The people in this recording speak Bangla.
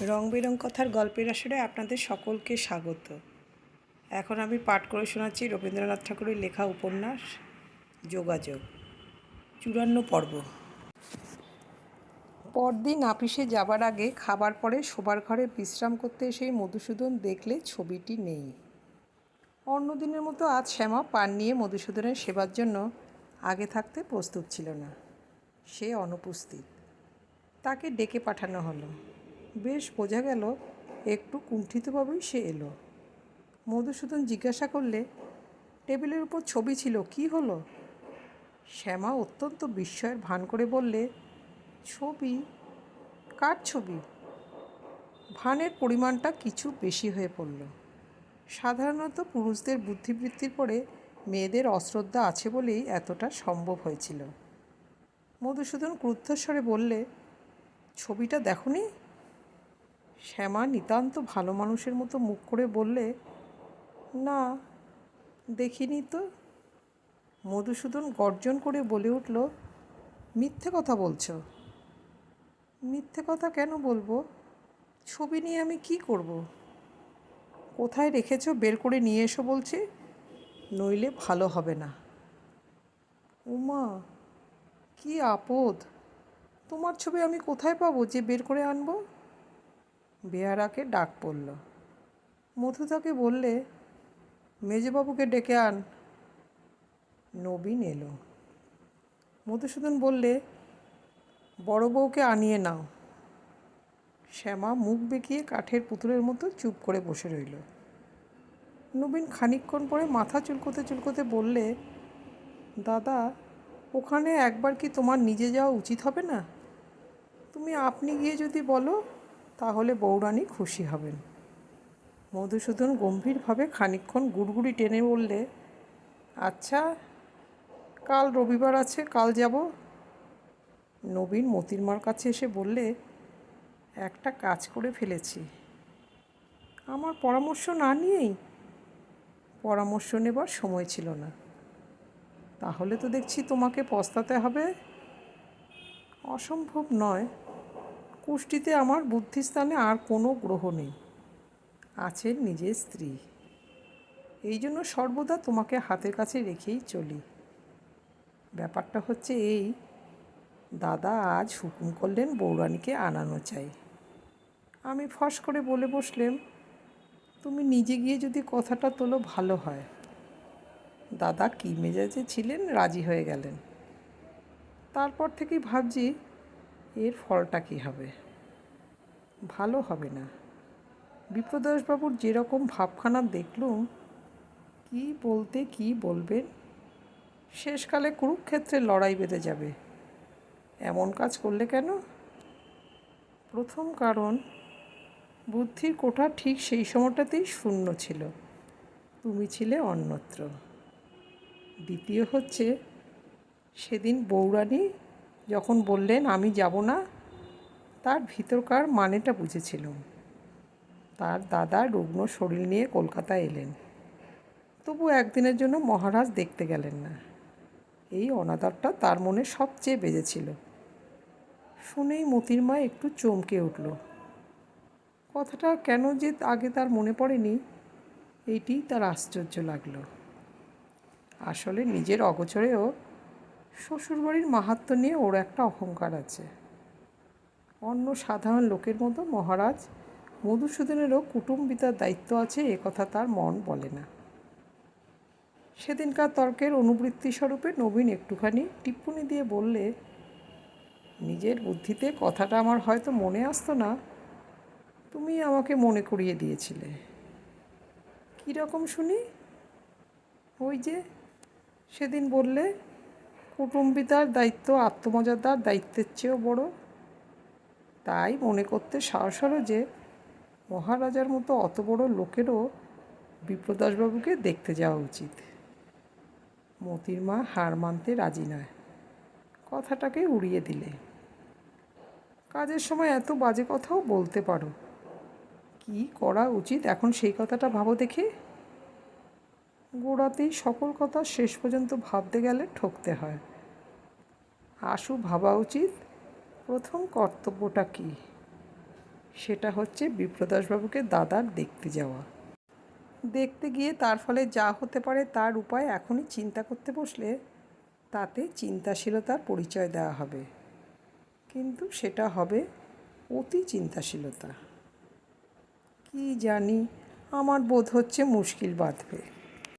রং বেরং কথার গল্পের আসরে আপনাদের সকলকে স্বাগত। এখন আমি পাঠ করে শোনাচ্ছি রবীন্দ্রনাথ ঠাকুরের লেখা উপন্যাস, যোগাযোগ। চূড়ান্ন পর্ব। পরদিন আপিসে যাবার আগে খাবার পরে শোবার ঘরে বিশ্রাম করতে এসে মধুসূদন দেখলে ছবিটি নেই। অন্যদিনের মতো আজ শ্যামা পান নিয়ে মধুসূদনের সেবার জন্য আগে থাকতে প্রস্তুত ছিল না। সে অনুপস্থিত। তাকে ডেকে পাঠানো হলো। বেশ বোঝা গেল, একটু কুণ্ঠিতভাবেই সে এলো। মধুসূদন জিজ্ঞাসা করলে, টেবিলের উপর ছবি ছিল, কি হলো? শ্যামা অত্যন্ত বিস্ময়ের ভান করে বললে, ছবি? কার ছবি? ভানের পরিমাণটা কিছু বেশি হয়ে পড়ল। সাধারণত পুরুষদের বুদ্ধিবৃত্তির পরে মেয়েদের অশ্রদ্ধা আছে বলেই এতটা সম্ভব হয়েছিল। মধুসূদন ক্রুদ্ধস্বরে বললে, ছবিটা দেখনি? শ্যামা নিতান্ত ভালো মানুষের মতো মুখ করে বললে, না, দেখিনি তো। মধুসূদন গর্জন করে বলে উঠল, মিথ্যে কথা বলছো। মিথ্যে কথা কেন বলব? ছবি নিয়ে আমি কি করব। কোথায় রেখেছো? বের করে নিয়ে এসো বলছি, নইলে ভালো হবে না। উমা, কি আপদ! তোমার ছবি আমি কোথায় পাবো যে বের করে আনব? বেহারাকে ডাক পড়ল। মধু তাকে বললে, মেজবাবুকে ডেকে আন। নবীন এলো। মধুসূদন বললে, বড় বউকে আনিয়ে নাও। শ্যামা মুখ বেঁকিয়ে কাঠের পুতুলের মতো চুপ করে বসে রইল। নবীন খানিকক্ষণ পরে মাথা চুলকোতে চুলকোতে বললে, দাদা, ওখানে একবার কি তোমার নিজে যাওয়া উচিত হবে না? তুমি আপনি গিয়ে যদি বলো তাহলে বৌরানী খুশি হবেন। মধুসূদন গম্ভীরভাবে খানিকক্ষণ গুড়গুড়ি টেনে বললে আচ্ছা কাল রবিবার আছে, কাল যাব। নবীন মতিরমার কাছে এসে বললে, একটা কাজ করে ফেলেছি। আমার পরামর্শ না নিয়েই পরামর্শ নেবার সময় ছিল না। তাহলে তো দেখছি তোমাকে পস্তাতে হবে। অসম্ভব নয়। কুষ্টিতে আমার বুদ্ধিস্থানে আর কোনো গ্রহ নেই। আছেন নিজের স্ত্রী। এই জন্য সর্বদা তোমাকে হাতের কাছে রেখেই চলি। ব্যাপারটা হচ্ছে এই, দাদা আজ হুকুম করলেন বৌরানীকে আনানো চাই। আমি ফস করে বলে বসলেম, তুমি নিজে গিয়ে যদি কথাটা তোলো ভালো হয়। দাদা কী মেজাজে ছিলেন, রাজি হয়ে গেলেন। তারপর থেকেই ভাবছি এর ফলটা কী হবে? ভালো হবে না। বিপ্রদাসবাবুর যেরকম ভাবখানা দেখলুম, কি বলতে কি বলবেন? শেষকালে কুরুক্ষেত্রে লড়াই বেঁধে যাবে। এমন কাজ করলে কেন? প্রথম কারণ, বুদ্ধির কোঠা ঠিক সেই সময়টাতেই শূন্য ছিল। তুমি ছিলে অন্যত্র। দ্বিতীয় হচ্ছে, সেদিন বৌরানী যখন বললেন, আমি যাব না? তার ভিতরকার মানেটা বুঝেছিলাম তার দাদা রুগ্ন শরীর নিয়ে কলকাতা এলেন। তবু একদিনের জন্য মহারাজ দেখতে গেলেন না। এই অনাদারটা তার মনে সবচেয়ে বেজেছিল। শুনেই মতির মা একটু চমকে উঠল। কথাটা কেন যে আগে তার মনে পড়েনি এইটি তার আশ্চর্য লাগল। আসলে নিজের অগোচরেও শ্বশুরবাড়ির মাহাত্ম নিয়ে ওর একটা অহংকার আছে। অন্য সাধারণ লোকের মতো মহারাজ মধুসূদনেরও কুটুম্বিতার দায়িত্ব আছে, এ কথা তার মন বলে না। সেদিনকার তর্কের অনুবৃত্তি স্বরূপে নবীন একটুখানি টিপ্পনি দিয়ে বললে, নিজের বুদ্ধিতে কথাটা আমার হয়তো মনে আসতো না, তুমি আমাকে মনে করিয়ে দিয়েছিলে। কীরকম শুনি? ওই যে সেদিন বললে কুটুম্বিতার দায়িত্ব, আত্মমর্যাদার দায়িত্বের চেয়েও বড়। তাই মনে করতে সাহস হলো যে, মহারাজার মতো অত বড় লোকেরও বিপ্রদাসবাবুকে দেখতে যাওয়া উচিত। মতির মা হার মানতে রাজি নয়। কথাটাকে উড়িয়ে দিলে। কাজের সময় এত বাজে কথাও বলতে পারো। কি করা উচিত এখন সেই কথাটা ভাবো দেখে। গোড়াতেই সকল কথা শেষ পর্যন্ত ভাবতে গেলে ঠকতে হয়। আশু ভাবা উচিত। প্রথম কর্তব্যটা কী? সেটা হচ্ছে বিপ্রদাসবাবুকে দাদার দেখতে যাওয়া। দেখতে গিয়ে তার ফলে যা হতে পারে তার উপায় এখনই চিন্তা করতে বসলে তাতে চিন্তাশীলতার পরিচয় দেওয়া হবে। কিন্তু সেটা হবে অতি চিন্তাশীলতা। কি জানি, আমার বোধ হচ্ছে মুশকিল বাঁধবে।